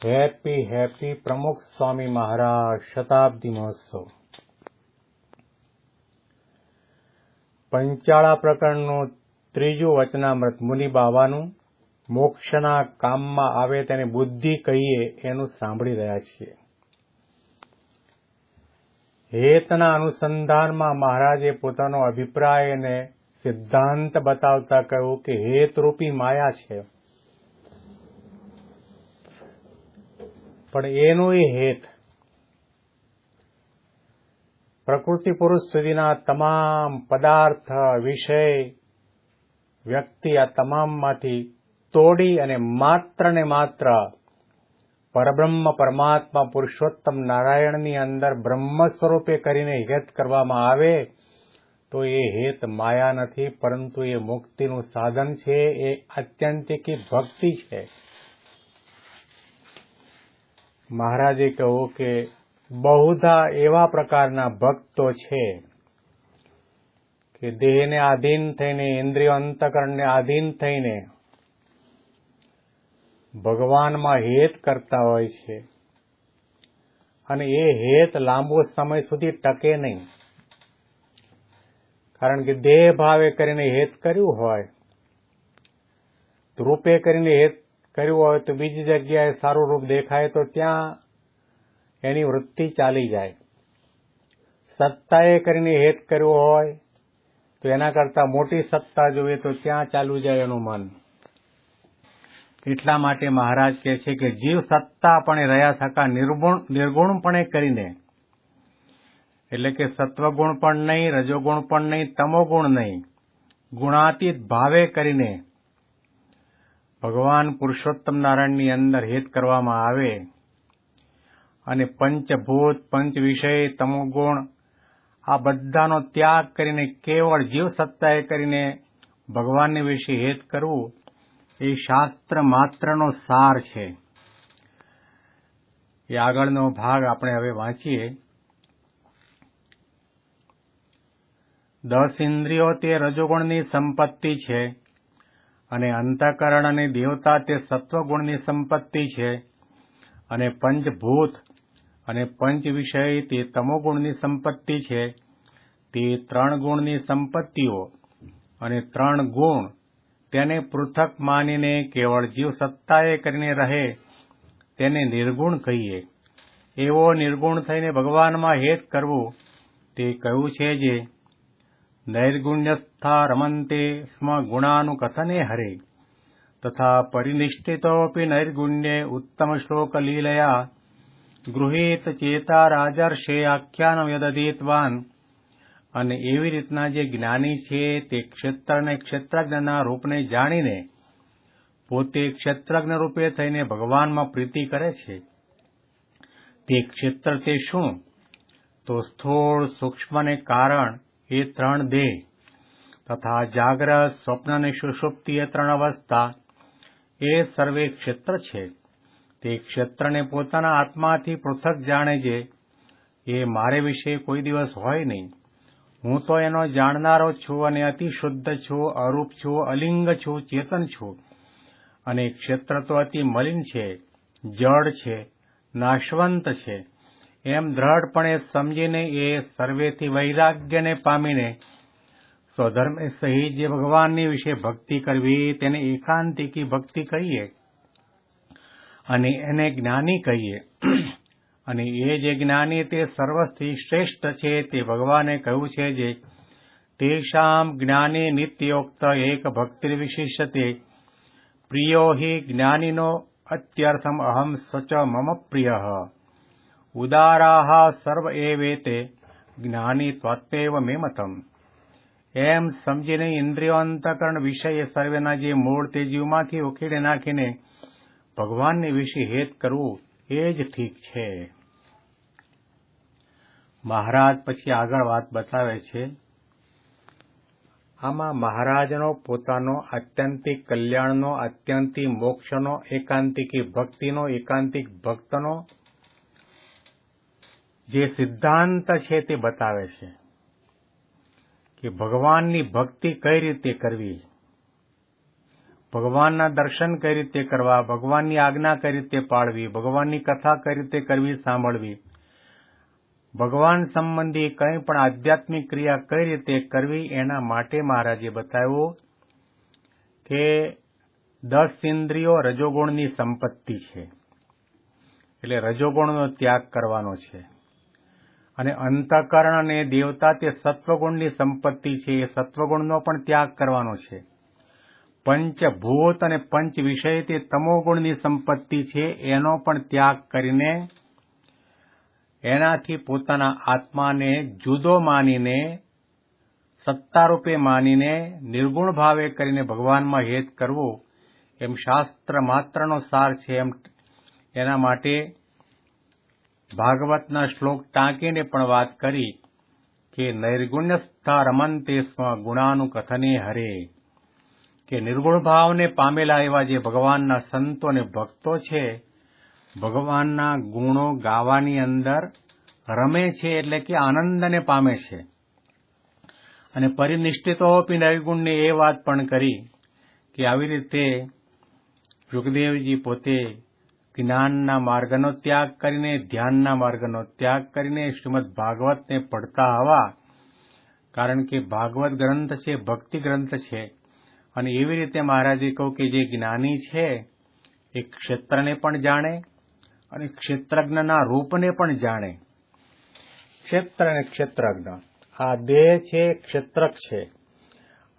Happy happy પ્રમુખ સ્વામી મહારાજ શતાબ્દી મહોત્સવ પંચાળા પ્રકરણનું ત્રીજું વચનામૃત મુનિ બાવાનું મોક્ષના કામમાં આવે તેને બુદ્ધિ કહીએ એનું સાંભળી રહ્યા છીએ હેતના અનુસંધાનમાં મહારાજે પોતાનો અભિપ્રાય અને સિદ્ધાંત બતાવતા કહ્યું કે હેતરૂપી માયા છે પણ એનો એ હેત, પ્રકૃતિ પુરુષ સુધીના તમામ પદાર્થ, વિષય, વ્યક્તિ આ તમામમાંથી તોડી અને માત્ર ને માત્ર પરબ્રહ્મ પરમાત્મા પુરુષોત્તમ નારાયણની અંદર બ્રહ્મ સ્વરૂપે કરીને હેત કરવામાં આવે, તો એ હેત માયા નથી, પરંતુ એ મુક્તિનું સાધન છે, એ આત્યંતિકી ભક્તિ છે. મહારાજે કહ્યું કે બહુધા એવા પ્રકારના ભક્તો છે કે દેહને આધીન થઈને, ઇન્દ્રિય અંતકરણને આધીન થઈને ભગવાનમાં હેત કરતા હોય છે. અને એ હેત લાંબો સમય સુધી ટકે નહીં. કારણ કે દેહ ભાવે કરીને હેત કર્યું હોય રૂપે કરીને હેત કર્યું હોય તો બીજી જગ્યાએ સારું રૂપ દેખાય તો ત્યાં એની વૃત્તિ ચાલી જાય. સત્તાએ કરીને હેત કર્યો હોય તો એના કરતા મોટી સત્તા જોઈએ તો ત્યાં ચાલુ જાય એનું મન. એટલા માટે મહારાજ કહે છે કે જીવ સત્તા પણ રહ્યા થકા નિર્ગુણ, નિર્ગુણપણે કરીને, એટલે કે સત્વગુણ પણ નહીં, રજોગુણ પણ નહીં, તમોગુણ નહીં, ગુણાતીત ભાવે કરીને ભગવાન પુરુષોત્તમ નારાયણની અંદર હેત કરવામાં આવે અને પંચભૂત પંચ વિષય તમોગુણ, આ બધાનો ત્યાગ કરીને કેવળ જીવ સત્તાએ કરીને ભગવાનને વિશે હેત કરવું એ શાસ્ત્ર માત્રનો સાર છે. એ આગળનો ભાગ આપણે હવે વાંચીએ. દસ ઇન્દ્રિયો તે રજોગુણની સંપત્તિ છે. અને અંતઃકરણ અને દેવતા તે સત્વગુણની સંપત્તિ છે. અને પંચભૂત અને પંચ વિષય તે તમોગુણની સંપત્તિ છે. તે ત્રણ ગુણની સંપત્તિઓ અને ત્રણ ગુણ તેને પૃથક માનીને કેવળ જીવ સત્તાએ કરીને રહે તેને નિર્ગુણ કહીએ. એવો નિર્ગુણ થઈને ભગવાનમાં હેત કરવું તે કહ્યું છે જે નૈર્ગુણ્યસ્થા રમંતે સ્મ ગુણાનુકથને હરે તથા પરિનિષ્ઠિતોપી નૈર્ગુણ્યે ઉત્તમ શ્લોકલીલયા ગૃહિત ચેતા રાજર્ષે આખ્યાન યદધીતવાન અને એવી રીતના જે જ્ઞાની છે, તે ક્ષેત્ર અને ક્ષેત્રજ્ઞના રૂપને જાણીને પોતે ક્ષેત્રજ્ઞ રૂપે થઈને ભગવાનમાં પ્રીતિ કરે છે. તે ક્ષેત્ર તે શું? તો સ્થૂળ સૂક્ષ્મને કારણ એ ત્રણ દેહ. તથા જાગ્રત સ્વપ્ન અને સુષુપ્તિ એ ત્રણ અવસ્થા. એ સર્વે ક્ષેત્ર છે. તે ક્ષેત્રને પોતાના આત્માથી પૃથક જાણે છે. એ મારે વિશે કોઈ દિવસ હોય નહીં. હું તો એનો જાણનારો છું અને અતિ શુદ્ધ છું, અરૂપ છું, અલિંગ છું, ચેતન છું. અને ક્ષેત્ર તો અતિ મલિન છે, જડ છે, નાશવંત છે. એમ દ્રઢપણે સમજીને એ સર્વેથી વૈરાગ્યને પામીને સ્વધર્મ સહિત જે ભગવાનની વિશે ભક્તિ કરવી, તેને એકાંતિકી ભક્તિ કહીએ અને એને જ્ઞાની કહીએ. અને એ જે જ્ઞાની તે સર્વથી શ્રેષ્ઠ છે તે ભગવાને કહ્યું છે જે તેષામ જ્ઞાની નિત્યોક્ત એક ભક્તિ વિશિષ્યતે પ્રિયો હિ જ્ઞાનીનો અત્યર્થમ અહમ સચ મમ પ્રિય. ઉદારાહ સર્વ એવેતે જ્ઞાની ત્વત્તેવ મે મતમ એમ સમજીને ઇન્દ્રિયો અંતકરણ વિષય સર્વેના જે મૂળ તે જીવમાંથી ઉખેડી નાખીને ભગવાનને વિશે હેત કરવું એ જ ઠીક છે મહારાજ પછી આગળ વાત બતાવે છે આમાં મહારાજનો પોતાનો આત્યંતિક કલ્યાણનો આત્યંતિક મોક્ષનો એકાંતિકી ભક્તિનો એકાંતિક ભક્તનો જે સિદ્ધાંત છે તે બતાવે છે કે ભગવાનની ભક્તિ કઈ રીતે કરવી? ભગવાનના દર્શન કઈ રીતે કરવા? ભગવાનની આજ્ઞા કઈ રીતે પાળવી? ભગવાનની કથા કઈ રીતે કરવી સાંભળવી? ભગવાન સંબંધી કંઈ પણ આધ્યાત્મિક ક્રિયા કઈ રીતે કરવી એના માટે મહારાજે બતાવ્યું કે દસ ઇન્દ્રિયો રજોગુણની સંપત્તિ છે. એટલે રજોગુણનો ત્યાગ કરવાનો છે. અને અંતકરણ અને દેવતા તે સત્વગુણની સંપત્તિ છે, એ સત્વગુણનો પણ ત્યાગ કરવાનો છે. પંચભૂત અને પંચ વિષય તે તમોગુણની સંપત્તિ છે, એનો પણ ત્યાગ કરીને એનાથી પોતાના આત્માને જુદો માનીને, સત્તારૂપે માનીને, નિર્ગુણ ભાવે કરીને ભગવાનમાં હેત કરવું, એમ શાસ્ત્ર માત્રનો સાર છે, એમ એના માટે ભાગવતના શ્લોક ટાંકીને પણ વાત કરી કે નૈર્ગુણ્યસ્થા રમંતે સ્મ ગુણાનું કથને હરે. કે નિર્ગુણ ભાવને પામેલા એવા જે ભગવાનના સંતો અને ભક્તો છે, ભગવાનના ગુણો ગાવાની અંદર રમે છે એટલે કે આનંદને પામે છે. અને પરિનિષ્ઠિતોપી નૈગુણની એ વાત પણ કરી કે આવી રીતે સુખદેવજી પોતે જ્ઞાનના માર્ગનો ત્યાગ કરીને, ધ્યાનના માર્ગનો ત્યાગ કરીને શ્રીમદ ભાગવતને પડતા આવા. કારણ કે ભાગવત ગ્રંથ છે, ભક્તિ ગ્રંથ છે. અને એવી રીતે મહારાજે કહું કે જે જ્ઞાની છે, એ ક્ષેત્રને પણ જાણે અને ક્ષેત્રજ્ઞના રૂપને પણ જાણે. ક્ષેત્ર અને ક્ષેત્રજ્ઞ. આ દેહ છે, ક્ષેત્રક છે.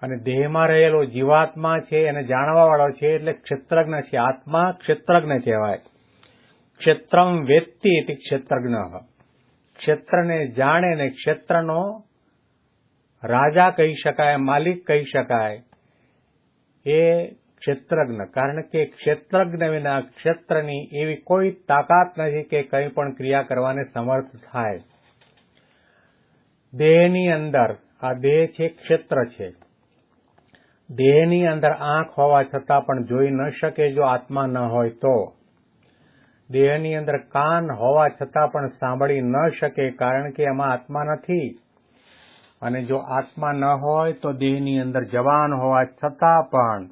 અને દેહમાં રહેલો જીવાત્મા છે, એને જાણવાવાળો છે, એટલે ક્ષેત્રજ્ઞ છે. આત્મા ક્ષેત્રજ્ઞ કહેવાય. ક્ષેત્રમ વેત્તિ ઇતિ ક્ષેત્રજ્ઞ. ક્ષેત્રને જાણે ને ક્ષેત્રનો રાજા કહી શકાય, માલિક કહી શકાય, એ ક્ષેત્રજ્ઞ. કારણ કે ક્ષેત્રજ્ઞ વિના ક્ષેત્રની એવી કોઈ તાકાત નથી કે કંઈ પણ ક્રિયા કરવાને સમર્થ થાય. દેહની અંદર આ દેહ છે, ક્ષેત્ર છે. દેહની અંદર આંખ હોવા છતાં પણ જોઈ ન શકે જો આત્મા ન હોય તો. દેહની અંદર કાન હોવા છતાં પણ સાંભળી ન શકે કારણ કે એમાં આત્મા નથી. અને જો આત્મા ન હોય તો દેહની અંદર જવાન હોવા છતાં પણ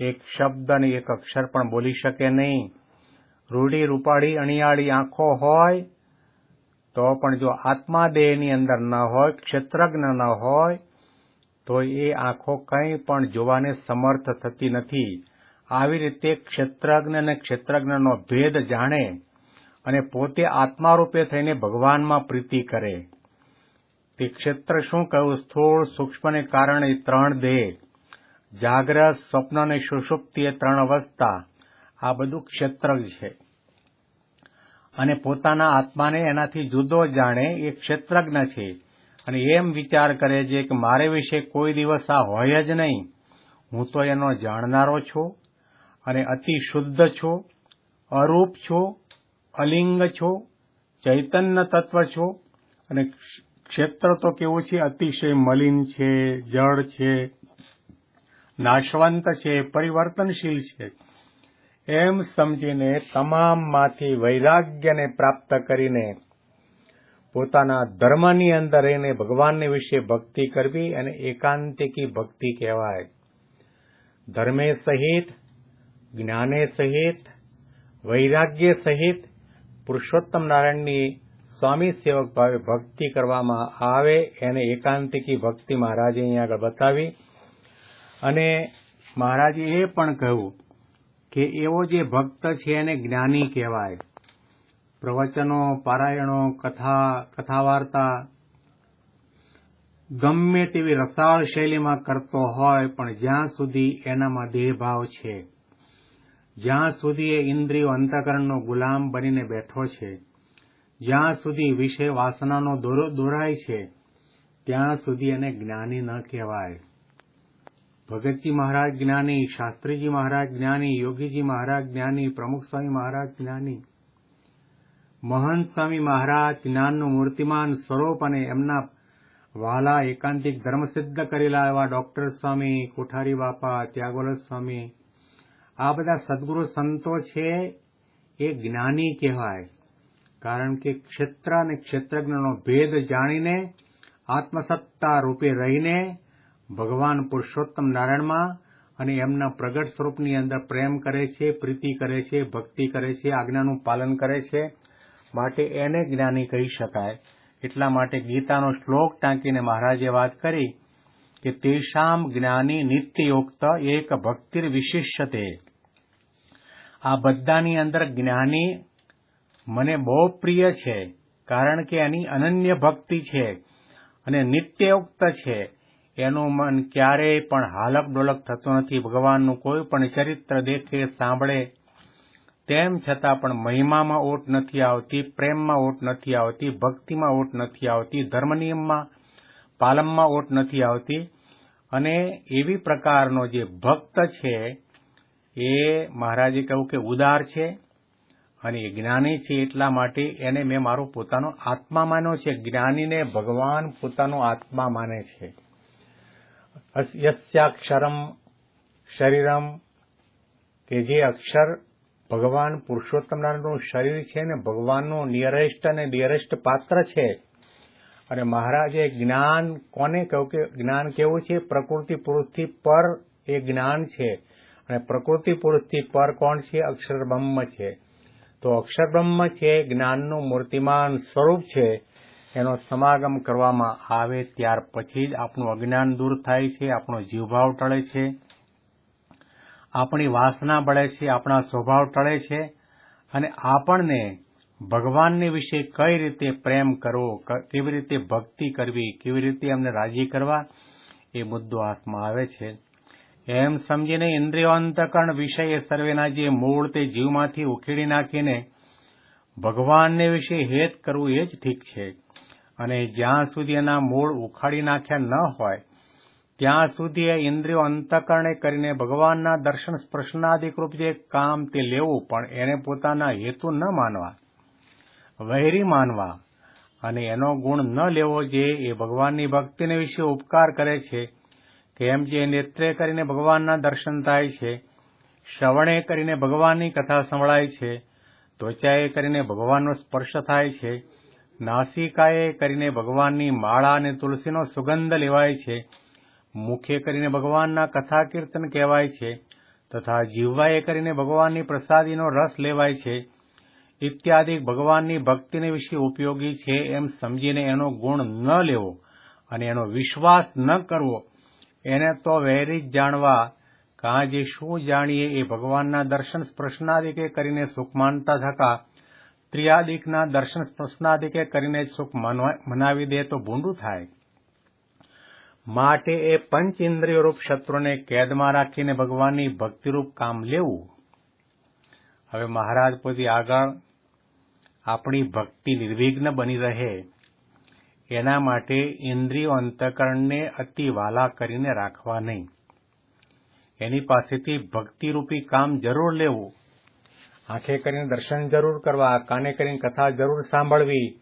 એક શબ્દ અને એક અક્ષર પણ બોલી શકે નહીં. રૂડી રૂપાળી અણિયાળી આંખો હોય તો પણ જો આત્મા દેહની અંદર ન હોય, ક્ષેત્રજ્ઞ ન હોય તો એ આંખો કંઈ પણ જોવાને સમર્થ થતી નથી. આવી રીતે ક્ષેત્રજ્ઞ અને ક્ષેત્રજ્ઞનો ભેદ જાણે અને પોતે આત્મારૂપે થઈને ભગવાનમાં પ્રીતિ કરે. તે ક્ષેત્ર શું કહ્યું? સ્થૂળ સૂક્ષ્મને કારણે ત્રણ દેહ. જાગ્રત સ્વપ્ન અને સુષુપ્તિ એ ત્રણ અવસ્થા. આ બધું ક્ષેત્ર છે. અને પોતાના આત્માને એનાથી જુદો જાણે એ ક્ષેત્રજ્ઞ છે. અને એમ વિચાર કરે છે કે મારે વિશે કોઈ દિવસ આ હોય જ નહીં. હું તો એનો જાણનારો છું અને અતિ શુદ્ધ છું, અરૂપ છું, અલિંગ છું, ચૈતન્ય તત્વ છું અને ક્ષેત્ર તો કેવું છે? અતિશય મલિન છે, જળ છે, નાશવંત છે, પરિવર્તનશીલ છે. એમ સમજીને તમામમાંથી વૈરાગ્યને પ્રાપ્ત કરીને પોતાના ધર્મની અંદર રહીને ભગવાનને વિશે ભક્તિ કરવી અને એકાંતિકી ભક્તિ કહેવાય. ધર્મે સહિત, જ્ઞાને સહિત, વૈરાગ્ય સહિત પુરુષોત્તમ નારાયણની સ્વામી સેવક ભાવે ભક્તિ કરવામાં આવે એને એકાંતિકી ભક્તિ મહારાજે અહીંયા આગળ બતાવી. અને મહારાજે એ પણ કહ્યું કે એવો જે ભક્ત છે એને જ્ઞાની કહેવાય. પ્રવચનો, પારાયણો, કથા કથા વાર્તા ગમે તેવી રસાળ શૈલીમાં કરતો હોય, પણ જ્યાં સુધી એનામાં દેહભાવ છે, જ્યાં સુધી એ ઇન્દ્રિયો અંતકરણનો ગુલામ બનીને બેઠો છે, જ્યાં સુધી વિષય વાસનાનો દોરાય છે, ત્યાં સુધી એને જ્ઞાની ન કહેવાય. ભગતજી મહારાજ જ્ઞાની, શાસ્ત્રીજી મહારાજ જ્ઞાની, યોગીજી મહારાજ જ્ઞાની, પ્રમુખ સ્વામી મહારાજ જ્ઞાની મહંત સ્વામી મહારાજ જ્ઞાનનું મૂર્તિમાન સ્વરૂપ અને એમના વાલા એકાંતિક ધર્મ સિદ્ધ કરેલા એવા ડોક્ટર સ્વામી, કોઠારી બાપા ત્યાગોલ સ્વામી, આ બધા સદગુરુ સંતો છે એ જ્ઞાની કહેવાય. કારણ કે ક્ષેત્ર અને ક્ષેત્રજ્ઞનો ભેદ જાણીને, આત્મસત્તા રૂપે રહીને, ભગવાન પુરુષોત્તમ નારાયણમાં અને એમના પ્રગટ સ્વરૂપની અંદર પ્રેમ કરે છે, પ્રીતિ કરે છે, ભક્તિ કરે છે, આજ્ઞાનું પાલન કરે છે માટે એને જ્ઞાની કહી શકાય. એટલા માટે ગીતાનો શ્લોક ટાંકીને મહારાજે વાત કરી કે તેષામ જ્ઞાની નિત્યયોક્ત એક ભક્તિર વિશિષ્યતે. આ બધાની અંદર જ્ઞાની મને બહુ પ્રિય છે, કારણ કે એની અનન્ય ભક્તિ છે અને નિત્યયુક્ત છે. એનું મન ક્યારેય પણ હાલક ડોલક થતું નથી. ભગવાનનું કોઈ પણ ચરિત્ર દેખે, સાંભળે તેમ છતાં પણ મહિમામાં ઓટ નથી આવતી, પ્રેમમાં ઓટ નથી આવતી, ભક્તિમાં ઓટ નથી આવતી ધર્મ નિયમમાં પાલનમાં ઓટ નથી આવતી. અને એવી પ્રકારનો જે ભક્ત છે, એ મહારાજે કહ્યું કે ઉદાર છે અને એ જ્ઞાની છે એટલા માટે એને મેં મારો પોતાનો આત્મા માન્યો છે. જ્ઞાનીને ભગવાન પોતાનો આત્મા માને છે. યસ્યાક્ષરમ શરીરમ કે જે અક્ષર ભગવાન પુરુષોત્તમ નારાયણનું શરીર છે ને ભગવાનનું નિયરેસ્ટ અને ડિયરેસ્ટ પાત્ર છે. અને મહારાજે, જ્ઞાન કોને કહ્યું કે, જ્ઞાન કેવું છે? પ્રકૃતિ પુરુષથી પર એ જ્ઞાન છે. અને પ્રકૃતિ પુરુષથી પર કોણ છે? અક્ષર બ્રહ્મ છે. તો અક્ષર બ્રહ્મ છે જ્ઞાનનું મૂર્તિમાન સ્વરૂપ છે. એનો સમાગમ કરવામાં આવે ત્યાર પછી જ આપણું અજ્ઞાન દૂર થાય છે, આપણો જીવભાવ ટળે છે. આપણી વાસના બળે છે, આપણા સ્વભાવ ટળે છે અને આપણને ભગવાનને વિશે કઈ રીતે પ્રેમ કરવો કેવી રીતે ભક્તિ કરવી, કેવી રીતે એમને રાજી કરવા, એ મુદ્દો હાથમાં આવે છે. એમ સમજીને ઇન્દ્રિયો અંતકરણ વિષય સર્વેના જે મૂળ તે જીવમાંથી ઉખેડી નાખીને ભગવાનને વિશે હેત કરવું એ જ ઠીક છે. અને જ્યાં સુધી એના મૂળ ઉખાડી નાખ્યા ન હોય ત્યાં સુધી એ ઇન્દ્રિયો અંતકરણે કરીને ભગવાનના દર્શન સ્પર્શનાદિકરૂપ જે કામ તે લેવું, પણ એને પોતાના હેતુ ન માનવા, વૈરી માનવા અને એનો ગુણ ન લેવો જે એ ભગવાનની ભક્તિને વિશે ઉપકાર કરે છે કેમ જે નેત્રે કરીને ભગવાનના દર્શન થાય છે, શ્રવણે કરીને ભગવાનની કથા સંભળાય છે, ત્વચાએ કરીને ભગવાનનો સ્પર્શ થાય છે, નાસિકાએ કરીને ભગવાનની માળા અને તુલસીનો સુગંધ લેવાય છે મુખે કરીને ભગવાનના કથા કીર્તન કહેવાય છે તથા જીવવાએ કરીને ભગવાનની પ્રસાદીનો રસ લેવાય છે. ઇત્યાદિ ભગવાનની ભક્તિને વિશે ઉપયોગી છે એમ સમજીને એનો ગુણ ન લેવો અને એનો વિશ્વાસ ન કરવો, એને તો વહેરી જ જાણવા. કાં જે શું જાણીએ એ ભગવાનના દર્શન સ્પર્શનાદિકે કરીને સુખ માનતા થતા ત્રિયાદિકના દર્શન સ્પર્શનાદિકે કરીને સુખ મનાવી દે તો ભૂંડું થાય. માટે એ પંચ ઇન્દ્રિયરૂપ શત્રુને કેદમાં રાખીને ભગવાનની ભક્તિરૂપ કામ લેવું. હવે મહારાજ પોતે આગળ આપણી ભક્તિ નિર્વિઘ્ન બની રહે. એના માટે ઇન્દ્રિયો અંતકરણને અતિ વાલા કરીને રાખવા નહીં. એની પાસેથી ભક્તિરૂપી કામ જરૂર લેવું. આંખે કરીને દર્શન જરૂર કરવા, કાને કરીને કથા જરૂર સાંભળવી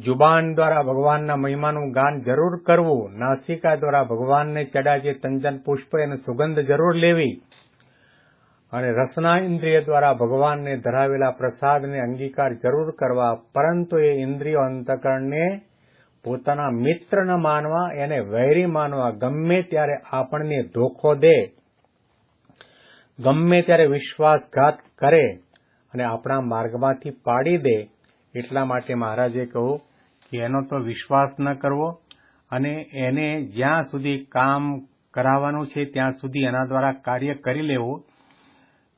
જુબાન દ્વારા ભગવાનના મહિમાનું ગાન જરૂર કરવું, નાસિકા દ્વારા ભગવાનને ચડા જે તંજન પુષ્પ અને સુગંધ જરૂર લેવી અને રસના ઇન્દ્રિય દ્વારા ભગવાનને ધરાવેલા પ્રસાદને અંગીકાર જરૂર કરવા, પરંતુ એ ઇન્દ્રિયો અંતકરણને પોતાના મિત્ર ન માનવા, એને વૈરી માનવા ગમે ત્યારે આપણને ધોખો દે, ગમે ત્યારે વિશ્વાસઘાત કરે અને આપણા માર્ગમાંથી પાડી દે એટલા માટે મહારાજે કહ્યું કે એનો તો વિશ્વાસ ન કરવો અને એને જ્યાં સુધી કામ કરાવવાનું છે ત્યાં સુધી એના દ્વારા કાર્ય કરી લેવું.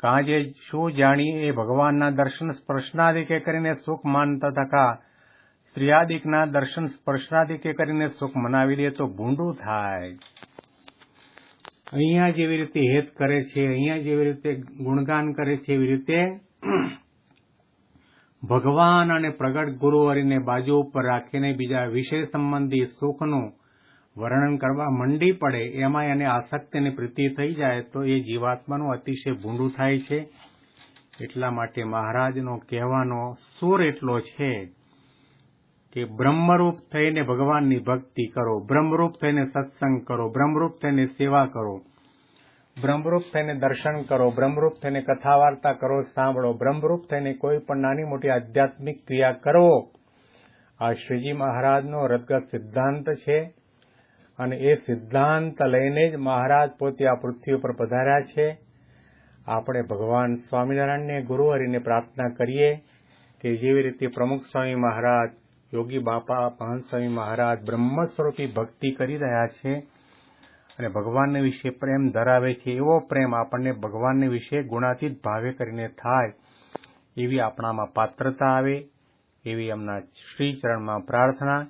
કાજે શું જાણી એ ભગવાનના દર્શન સ્પર્શનાદિકે કરીને સુખ માનતા તથા સ્ત્રીયાદિકના દર્શન સ્પર્શનાદિકે કરીને સુખ મનાવી લે તો ભૂંડું થાય. અહીંયા જેવી રીતે હેત કરે છે, અહીંયા જેવી રીતે ગુણગાન કરે છે, એવી રીતે ભગવાન અને પ્રગટ ગુરુ હરિને બાજુ ઉપર રાખીને બીજા વિષય સંબંધી સુખનું વર્ણન કરવા મંડી પડે એમાં એને આસક્તિની પ્રીતિ થઈ જાય તો એ જીવાત્માનું અતિશય ભૂંડું થાય છે. એટલા માટે મહારાજનો કહેવાનો સુર એટલો છે કે બ્રહ્મરૂપ થઈને ભગવાનની ભક્તિ કરો, બ્રહ્મરૂપ થઈને સત્સંગ કરો, બ્રહ્મરૂપ થઈને સેવા કરો. બ્રહ્મરૂપ થઈને દર્શન કરો, બ્રહ્મરૂપ થઈને કથા વાર્તા કરો, સાંભળો, બ્રહ્મરૂપ થઈને કોઈ પણ નાની મોટી આધ્યાત્મિક ક્રિયા કરો. આ શ્રીજી મહારાજનો રદગત સિદ્ધાંત છે અને એ સિદ્ધાંત લઈને જ મહારાજ પોતે આ પૃથ્વી ઉપર પધાર્યા છે. આપણે ભગવાન સ્વામિનારાયણને ગુરુહરિને પ્રાર્થના કરીએ કે જેવી રીતે પ્રમુખ સ્વામી મહારાજ, યોગી બાપા મહંત સ્વામી મહારાજ બ્રહ્મ સ્વરૂપી ભક્તિ કરી રહ્યા છે અને ભગવાનને વિશે પ્રેમ ધરાવે છે, એવો પ્રેમ આપણને ભગવાનને વિશે ગુણાતીત ભાવે કરીને થાય, એવી આપણામાં પાત્રતા આવે, એવી એમના શ્રીચરણમાં પ્રાર્થના,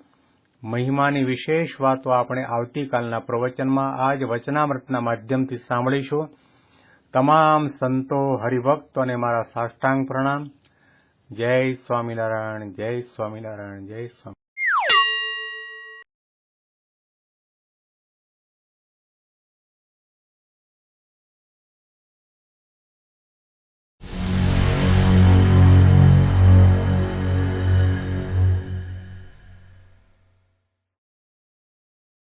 મહિમાની વિશેષ વાતો આપણે આવતીકાલના પ્રવચનમાં આજ વચનામૃતના માધ્યમથી સાંભળીશું. તમામ સંતો હરિભક્તો અને મારા સાષ્ટાંગ પ્રણામ. જય સ્વામિનારાયણ જય સ્વામિનારાયણ, જય સ્વામી